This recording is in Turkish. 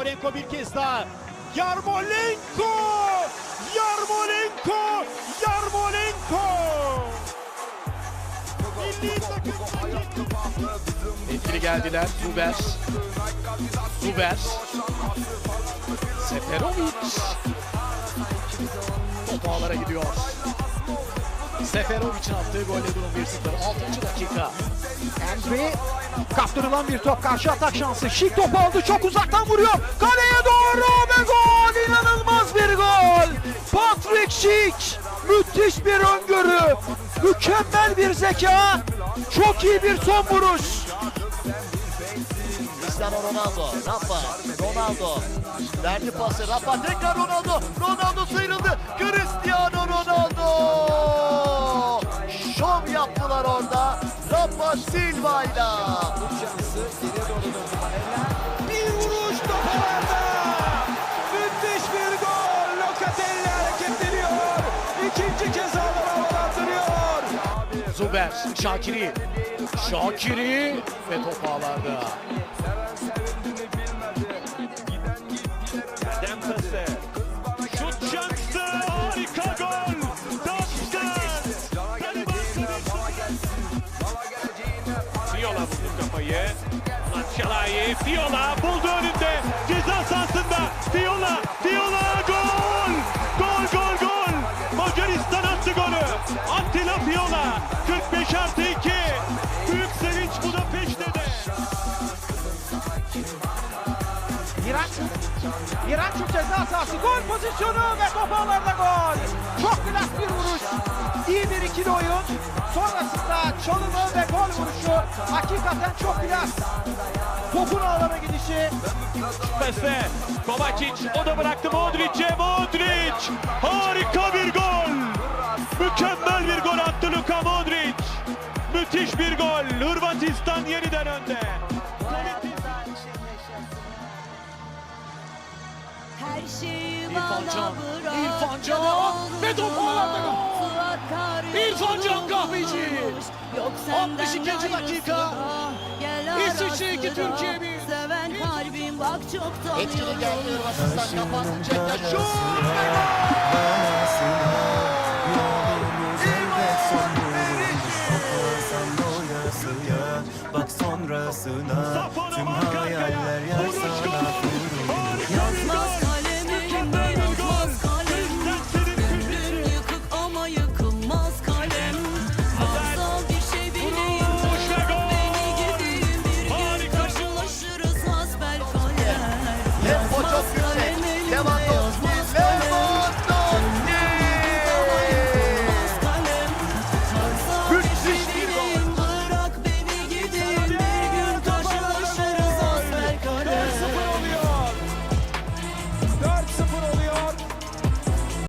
Yarmolenko bir kez daha. Yarmolenko! Yarmolenko! Yarmolenko! Etkili geldiler. Zuber. Zuber. Seferovic. Top ağlara gidiyor. Seferovic'in attığı golle durum 1-0. 6. dakika. Henry kaptırılan bir top karşı atak şansı. Şik top aldı çok uzaktan vuruyor. Kaleye doğru ve gol. İnanılmaz bir gol. Patrick Schick müthiş bir öngörü. Mükemmel bir zeka. Çok iyi bir son vuruş. Cristiano Ronaldo, Rafa, Ronaldo. Verdi pası, Rafa tekrar Ronaldo. Ronaldo sıyrıldı. Cristiano Silva'yla. Bir vuruş topalarda. Müthiş bir gol. Locatelli hareketleniyor. İkinci kez ağları havalandırıyor. Zuber. Şakiri. Şakiri. Ve top ağlarda. Atşalay. Fiola buldu önünde. Ceza sahasında. Fiola. Fiola İran İran çok ceza sahası. Gol pozisyonu ve top ağlarda gol. Çok klas bir vuruş. İyi bir ikili oyun. Sonrasında çalımı ve gol vuruşu. Hakikaten çok klas. Topun ağlara gidişi. Mesle. Kovacic o da bıraktı Modric'e. Modric. Harika İrfan Can, bırak. İrfan Can ve top ağlarda gol. İrfan Can Kahveci. yorulmuş. Yok senden 62. gayrısı dakika. İsviçre iki, ara sıra. Türkiye bir. Seven kalbim bak çok Etkili tanıyorum. geldi Hırvatistan kapandı. Çekti. Şut. Bak sonrasına Sapona tüm hayaller yer sana Yazmaz